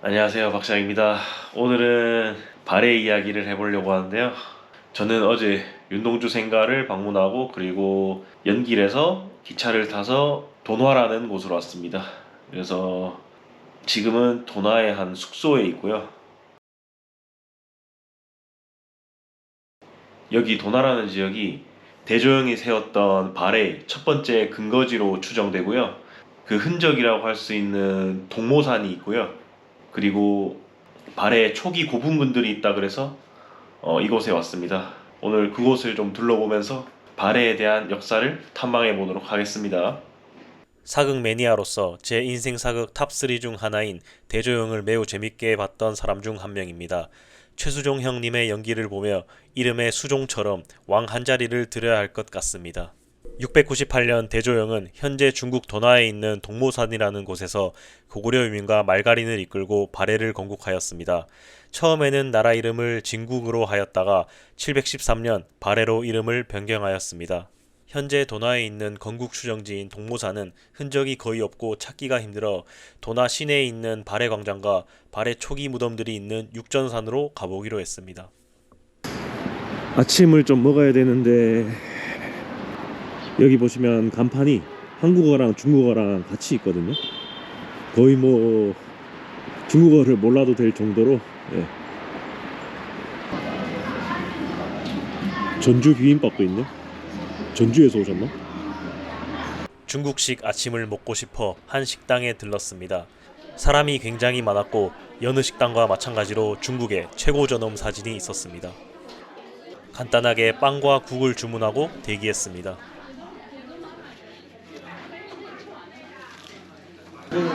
안녕하세요 박상입니다. 오늘은 발해 이야기를 해보려고 하는데요. 저는 어제 윤동주 생가를 방문하고 그리고 연길에서 기차를 타서 돈화라는 곳으로 왔습니다. 그래서 지금은 돈화의 한 숙소에 있고요. 여기 돈화라는 지역이 대조영이 세웠던 발의 첫 번째 근거지로 추정되고요. 그 흔적이라고 할 수 있는 동모산이 있고요. 그리고 발에 초기 고분군들이 있다 그래서 어, 이곳에 왔습니다. 오늘 그곳을 좀 둘러보면서 발해에 대한 역사를 탐방해 보도록 하겠습니다. 사극 매니아로서 제 인생 사극 탑3 중 하나인 대조영을 매우 재밌게 봤던 사람 중 한 명입니다. 최수종 형님의 연기를 보며 이름의 수종처럼 왕 한 자리를 드려야 할 것 같습니다. 698년 대조영은 현재 중국 도나에 있는 동모산이라는 곳에서 고구려 유민과 말가린을 이끌고 발해를 건국하였습니다. 처음에는 나라 이름을 진국으로 하였다가 713년 발해로 이름을 변경하였습니다. 현재 도나에 있는 건국 추정지인 동모산은 흔적이 거의 없고 찾기가 힘들어 도나 시내에 있는 발해 광장과 발해 초기 무덤들이 있는 육전산으로 가보기로 했습니다. 아침을 좀 먹어야 되는데 여기 보시면 간판이 한국어랑 중국어랑 같이 있거든요. 거의 뭐 중국어를 몰라도 될 정도로 예. 전주 비빔밥도 있네. 전주에서 오셨나? 중국식 아침을 먹고 싶어 한 식당에 들렀습니다. 사람이 굉장히 많았고 여느 식당과 마찬가지로 중국의 최고 전엄 사진이 있었습니다. 간단하게 빵과 국을 주문하고 대기했습니다.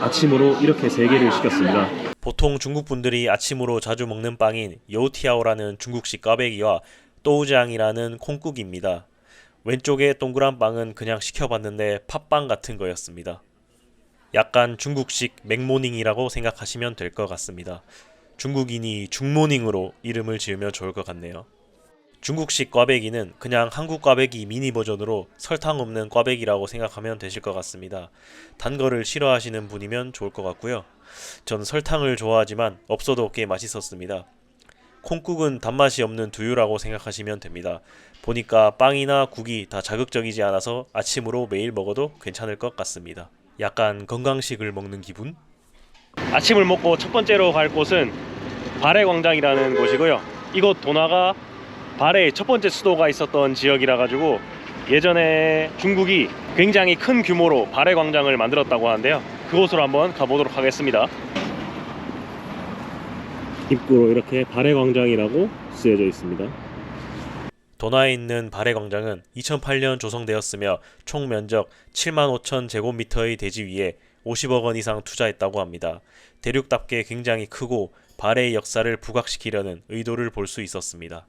아침으로 이렇게 세 개를 시켰습니다. 보통 중국 분들이 아침으로 자주 먹는 빵인 요티아오라는 중국식 꽈배기와 또우장이라는 콩국입니다. 왼쪽에 동그란 빵은 그냥 시켜봤는데 팥빵 같은 거였습니다. 약간 중국식 맥모닝이라고 생각하시면 될 것 같습니다. 중국인이 중모닝으로 이름을 지으면 좋을 것 같네요. 중국식 꽈배기는 그냥 한국 꽈배기 미니 버전으로 설탕 없는 꽈배기라고 생각하면 되실 것 같습니다. 단 거를 싫어하시는 분이면 좋을 것 같고요. 전 설탕을 좋아하지만 없어도 꽤 맛있었습니다. 콩국은 단맛이 없는 두유라고 생각하시면 됩니다. 보니까 빵이나 국이 다 자극적이지 않아서 아침으로 매일 먹어도 괜찮을 것 같습니다. 약간 건강식을 먹는 기분? 아침을 먹고 첫 번째로 갈 곳은 발해 광장이라는 곳이고요. 이곳 도나가 발해의 첫 번째 수도가 있었던 지역이라 가지고 예전에 중국이 굉장히 큰 규모로 발해 광장을 만들었다고 하는데요. 그곳으로 한번 가보도록 하겠습니다. 입구로 이렇게 발해 광장이라고 쓰여져 있습니다. 도나에 있는 발해 광장은 2008년 조성되었으며 총 면적 7만 5천 제곱미터의 대지 위에 50억 원 이상 투자했다고 합니다. 대륙답게 굉장히 크고 발해의 역사를 부각시키려는 의도를 볼 수 있었습니다.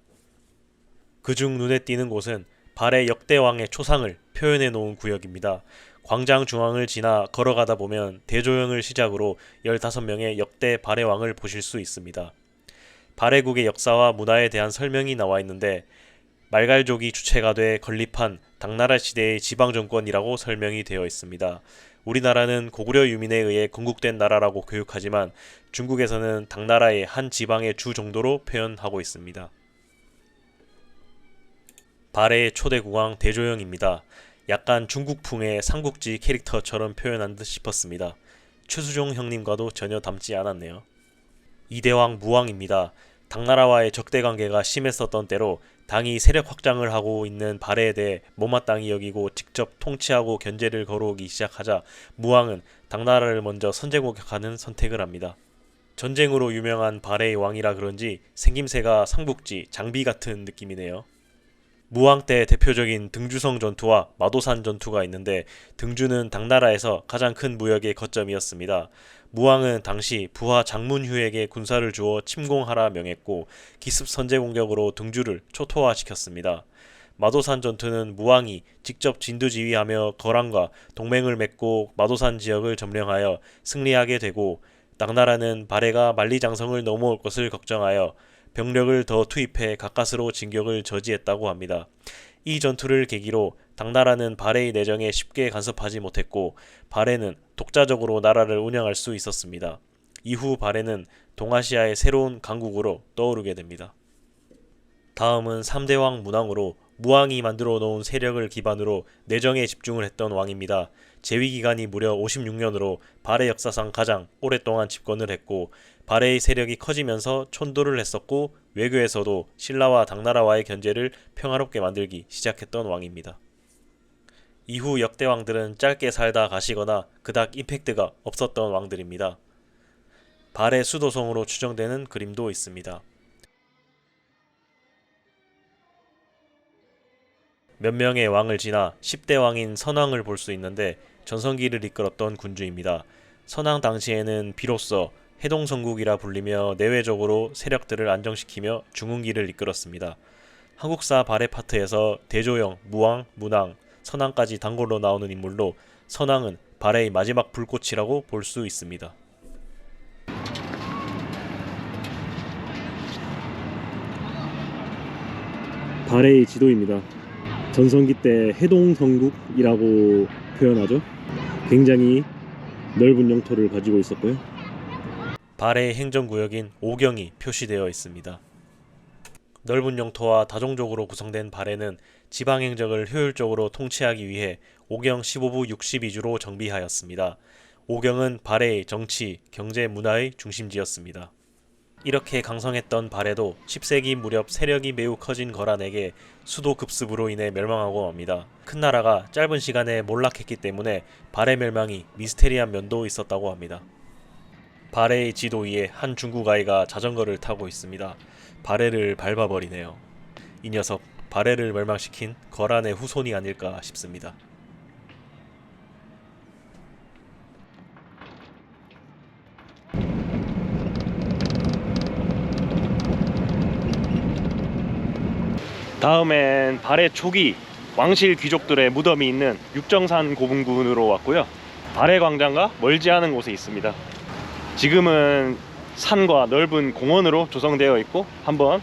그중 눈에 띄는 곳은 발해 역대왕의 초상을 표현해 놓은 구역입니다. 광장 중앙을 지나 걸어가다 보면 대조영을 시작으로 15명의 역대 발해왕을 보실 수 있습니다. 발해국의 역사와 문화에 대한 설명이 나와 있는데 말갈족이 주체가 돼 건립한 당나라 시대의 지방 정권이라고 설명이 되어 있습니다. 우리나라는 고구려 유민에 의해 건국된 나라라고 교육하지만 중국에서는 당나라의 한 지방의 주 정도로 표현하고 있습니다. 발해의 초대 국왕 대조영입니다. 약간 중국풍의 삼국지 캐릭터처럼 표현한 듯 싶었습니다. 최수종 형님과도 전혀 닮지 않았네요. 이대왕 무왕입니다. 당나라와의 적대 관계가 심했었던 때로 당이 세력 확장을 하고 있는 발해에 대해 못마땅히 여기고 직접 통치하고 견제를 걸어오기 시작하자 무왕은 당나라를 먼저 선제 공격하는 선택을 합니다. 전쟁으로 유명한 발해의 왕이라 그런지 생김새가 삼국지 장비 같은 느낌이네요. 무왕 때 대표적인 등주성 전투와 마도산 전투가 있는데 등주는 당나라에서 가장 큰 무역의 거점이었습니다. 무왕은 당시 부하 장문휴에게 군사를 주어 침공하라 명했고 기습 선제 공격으로 등주를 초토화시켰습니다. 마도산 전투는 무왕이 직접 진두지휘하며 거란과 동맹을 맺고 마도산 지역을 점령하여 승리하게 되고 당나라는 발해가 만리장성을 넘어올 것을 걱정하여 병력을 더 투입해 가까스로 진격을 저지했다고 합니다. 이 전투를 계기로 당나라는 발해의 내정에 쉽게 간섭하지 못했고 발해는 독자적으로 나라를 운영할 수 있었습니다. 이후 발해는 동아시아의 새로운 강국으로 떠오르게 됩니다. 다음은 3대 왕 문왕으로 무왕이 만들어 놓은 세력을 기반으로 내정에 집중을 했던 왕입니다. 재위 기간이 무려 56년으로 발해 역사상 가장 오랫동안 집권을 했고 발해의 세력이 커지면서 촌도를 했었고 외교에서도 신라와 당나라와의 견제를 평화롭게 만들기 시작했던 왕입니다. 이후 역대 왕들은 짧게 살다 가시거나 그닥 임팩트가 없었던 왕들입니다. 발해 수도성으로 추정되는 그림도 있습니다. 몇 명의 왕을 지나 10대 왕인 선왕을 볼 수 있는데 전성기를 이끌었던 군주입니다. 선왕 당시에는 비로소 해동성국이라 불리며 내외적으로 세력들을 안정시키며 중흥기를 이끌었습니다. 한국사 발해 파트에서 대조영, 무왕, 문왕, 선왕까지 단골로 나오는 인물로 선왕은 발해의 마지막 불꽃이라고 볼 수 있습니다. 발해의 지도입니다. 전성기 때 해동성국이라고 표현하죠. 굉장히 넓은 영토를 가지고 있었고요. 발해의 행정구역인 오경이 표시되어 있습니다. 넓은 영토와 다종족으로 구성된 발해는 지방 행정을 효율적으로 통치하기 위해 오경 15부 62주로 정비하였습니다. 오경은 발해의 정치, 경제, 문화의 중심지였습니다. 이렇게 강성했던 발해도 10세기 무렵 세력이 매우 커진 거란에게 수도 급습으로 인해 멸망하고 맙니다. 큰 나라가 짧은 시간에 몰락했기 때문에 발해 멸망이 미스테리한 면도 있었다고 합니다. 발해의 지도 위에 한 중국 아이가 자전거를 타고 있습니다. 발해를 밟아버리네요. 이 녀석 발해를 멸망시킨 거란의 후손이 아닐까 싶습니다. 다음엔 발해 초기 왕실 귀족들의 무덤이 있는 육정산 고분군으로 왔고요. 발해 광장과 멀지 않은 곳에 있습니다. 지금은 산과 넓은 공원으로 조성되어 있고 한번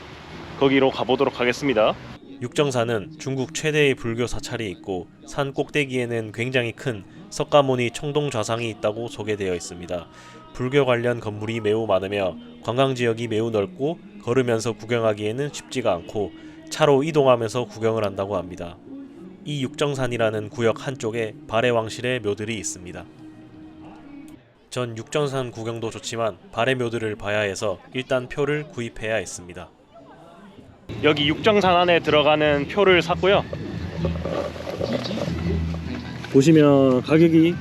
거기로 가보도록 하겠습니다. 육정산은 중국 최대의 불교 사찰이 있고 산 꼭대기에는 굉장히 큰 석가모니 청동 좌상이 있다고 소개되어 있습니다. 불교 관련 건물이 매우 많으며 관광 지역이 매우 넓고 걸으면서 구경하기에는 쉽지가 않고 차로 이동하면서 구경을 한다고 합니다. 이 육정산이라는 구역 한쪽에 발해 왕실의 묘들이 있습니다. 전 육정산 구경도 좋지만 발해 묘들을 봐야 해서 일단 표를 구입해야 했습니다. 여기 육정산 안에 들어가는 표를 샀고요. 보시면 가격이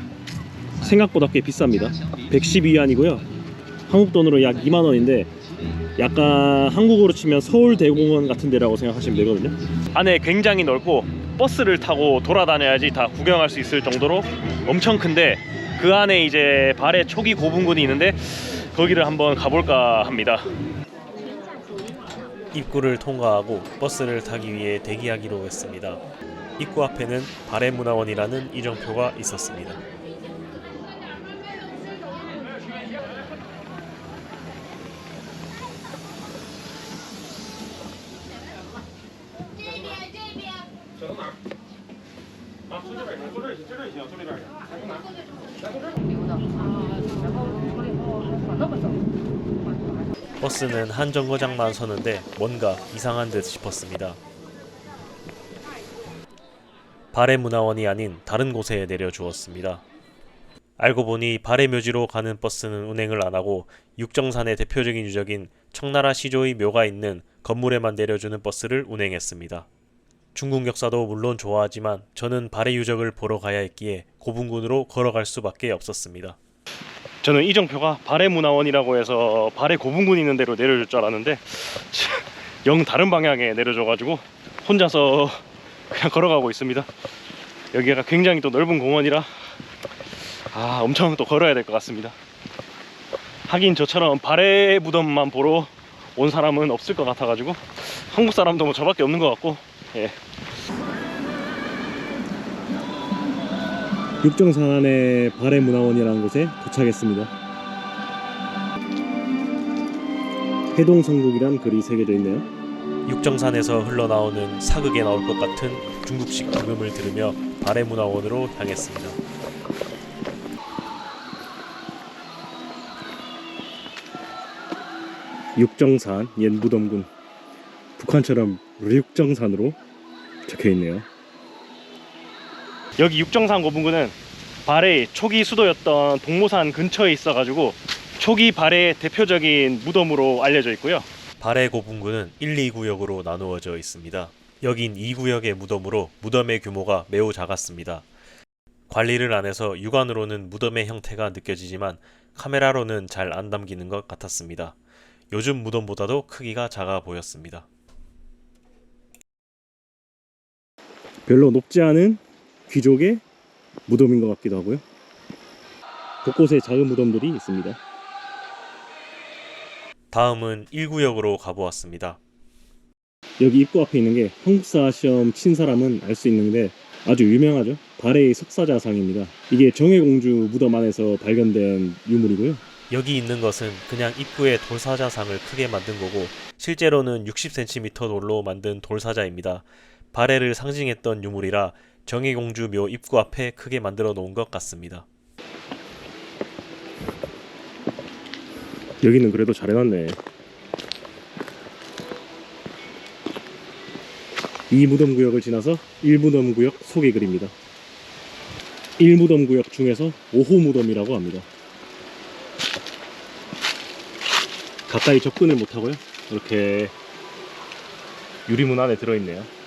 생각보다 꽤 비쌉니다. 112위안이고요. 한국 돈으로 약 2만 원인데 약간 한국으로 치면 서울대공원 같은 데라고 생각하시면 되거든요. 안에 굉장히 넓고 버스를 타고 돌아다녀야지 다 구경할 수 있을 정도로 엄청 큰데 그 안에 이제 발해 초기 고분군이 있는데 거기를 한번 가볼까 합니다. 입구를 통과하고 버스를 타기 위해 대기하기로 했습니다. 입구 앞에는 발해문화원이라는 이정표가 있었습니다. 버스는 한 정거장만 서는데 뭔가 이상한 듯 싶었습니다. 발해 문화원이 아닌 다른 곳에 내려주었습니다. 알고 보니 발해 묘지로 가는 버스는 운행을 안 하고 육정산의 대표적인 유적인 청나라 시조의 묘가 있는 건물에만 내려주는 버스를 운행했습니다. 중국 역사도 물론 좋아하지만 저는 발해 유적을 보러 가야 했기에 고분군으로 걸어갈 수밖에 없었습니다. 저는 이정표가 발해 문화원이라고 해서 발해 고분군 있는 데로 내려줄 줄 알았는데 영 다른 방향에 내려줘가지고 혼자서 그냥 걸어가고 있습니다. 여기가 굉장히 또 넓은 공원이라 아 엄청 또 걸어야 될 것 같습니다. 하긴 저처럼 발해 무덤만 보러 온 사람은 없을 것 같아가지고 한국 사람도 뭐 저밖에 없는 것 같고 예. 육정산안의 발해 문화원이라는 곳에 도착했습니다. 해동성국이란 글이 새겨져 있네요. 육정산에서 흘러나오는 사극에 나올 것 같은 중국식 부금을 들으며 발해 문화원으로 향했습니다. 육정산 옛 무덤군 북한처럼 육정산으로 적혀 있네요. 여기 육정산 고분군은 발해의 초기 수도였던 동모산 근처에 있어가지고 초기 발해의 대표적인 무덤으로 알려져 있고요. 발해 고분군은 1, 2구역으로 나누어져 있습니다. 여긴 2구역의 무덤으로 무덤의 규모가 매우 작았습니다. 관리를 안 해서 육안으로는 무덤의 형태가 느껴지지만 카메라로는 잘 안 담기는 것 같았습니다. 요즘 무덤보다도 크기가 작아 보였습니다. 별로 높지 않은 귀족의 무덤인 것 같기도 하고요. 곳곳에 작은 무덤들이 있습니다. 다음은 1구역으로 가보았습니다. 여기 입구 앞에 있는 게 한국사 시험 친 사람은 알 수 있는데 아주 유명하죠. 발해의 석사자상입니다. 이게 정해공주 무덤 안에서 발견된 유물이고요. 여기 있는 것은 그냥 입구에 돌사자상을 크게 만든 거고 실제로는 60cm 돌로 만든 돌사자입니다. 발해를 상징했던 유물이라 정의공주 묘 입구 앞에 크게 만들어 놓은 것 같습니다. 여기는 그래도 잘 해놨네. 이 무덤 구역을 지나서 1무덤 구역 소개 글입니다. 1무덤 구역 중에서 5호 무덤이라고 합니다. 가까이 접근을 못하고요. 이렇게 유리문 안에 들어있네요.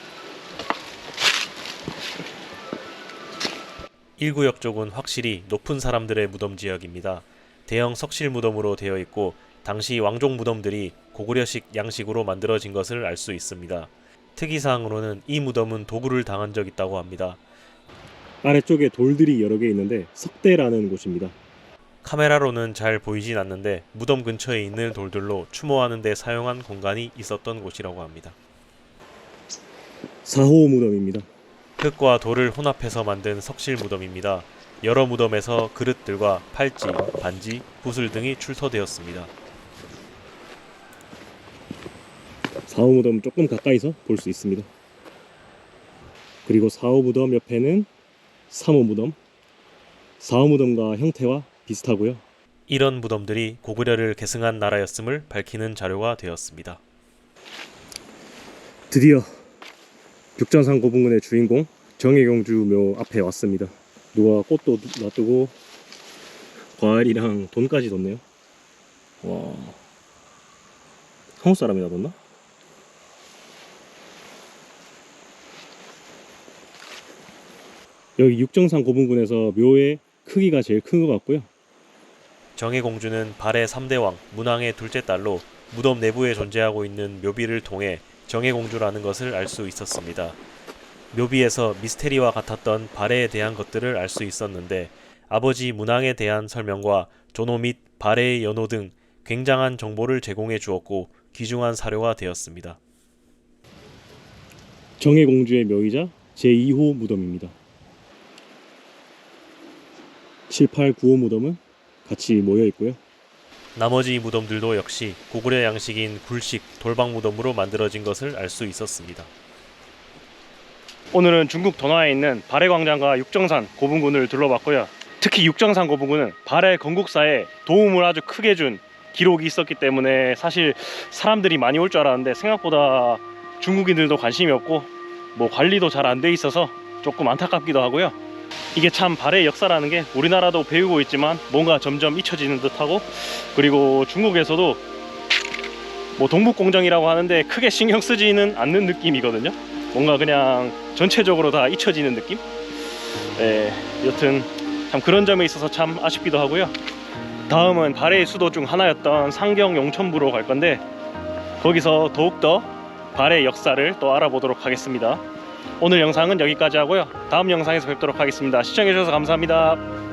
1구역 쪽은 확실히 높은 사람들의 무덤 지역입니다. 대형 석실 무덤으로 되어 있고 당시 왕족 무덤들이 고구려식 양식으로 만들어진 것을 알 수 있습니다. 특이사항으로는 이 무덤은 도구를 당한 적 있다고 합니다. 아래쪽에 돌들이 여러 개 있는데 석대라는 곳입니다. 카메라로는 잘 보이진 않는데 무덤 근처에 있는 돌들로 추모하는 데 사용한 공간이 있었던 곳이라고 합니다. 4호 무덤입니다. 흙과 돌을 혼합해서 만든 석실 무덤입니다. 여러 무덤에서 그릇들과 팔찌, 반지, 구슬 등이 출토되었습니다. 4호 무덤 조금 가까이서 볼 수 있습니다. 그리고 4호 무덤 옆에는 3호 무덤. 4호 무덤과 형태와 비슷하고요. 이런 무덤들이 고구려를 계승한 나라였음을 밝히는 자료가 되었습니다. 드디어 육전산 고분군의 주인공 정혜경주 묘 앞에 왔습니다. 누가 꽃도 놔두고 과일이랑 돈까지 뒀네요. 와 한국 사람이 놔뒀나? 여기 육정산 고분군에서 묘의 크기가 제일 큰 것 같고요. 정혜공주는 발해 3대 왕 문왕의 둘째 딸로 무덤 내부에 존재하고 있는 묘비를 통해 정혜공주라는 것을 알 수 있었습니다. 묘비에서 미스테리와 같았던 발해에 대한 것들을 알 수 있었는데 아버지 문왕에 대한 설명과 조노 및 발해의 연호 등 굉장한 정보를 제공해 주었고 귀중한 사료가 되었습니다. 정혜공주의 묘이자 제2호 무덤입니다. 7, 8, 9호 무덤은 같이 모여 있고요. 나머지 무덤들도 역시 고구려 양식인 굴식 돌방 무덤으로 만들어진 것을 알 수 있었습니다. 오늘은 중국 도나에 있는 발해 광장과 육정산 고분군을 둘러봤고요. 특히 육정산 고분군은 발해 건국사에 도움을 아주 크게 준 기록이 있었기 때문에 사실 사람들이 많이 올 줄 알았는데 생각보다 중국인들도 관심이 없고 뭐 관리도 잘 안 돼 있어서 조금 안타깝기도 하고요. 이게 참 발해의 역사라는 게 우리나라도 배우고 있지만 뭔가 점점 잊혀지는 듯하고 그리고 중국에서도 뭐 동북공정이라고 하는데 크게 신경 쓰지는 않는 느낌이거든요. 뭔가 그냥 전체적으로 다 잊혀지는 느낌? 네, 여튼 참 그런 점에 있어서 참 아쉽기도 하고요. 다음은 발해의 수도 중 하나였던 상경 용천부로 갈 건데 거기서 더욱더 발해 역사를 또 알아보도록 하겠습니다. 오늘 영상은 여기까지 하고요. 다음 영상에서 뵙도록 하겠습니다. 시청해주셔서 감사합니다.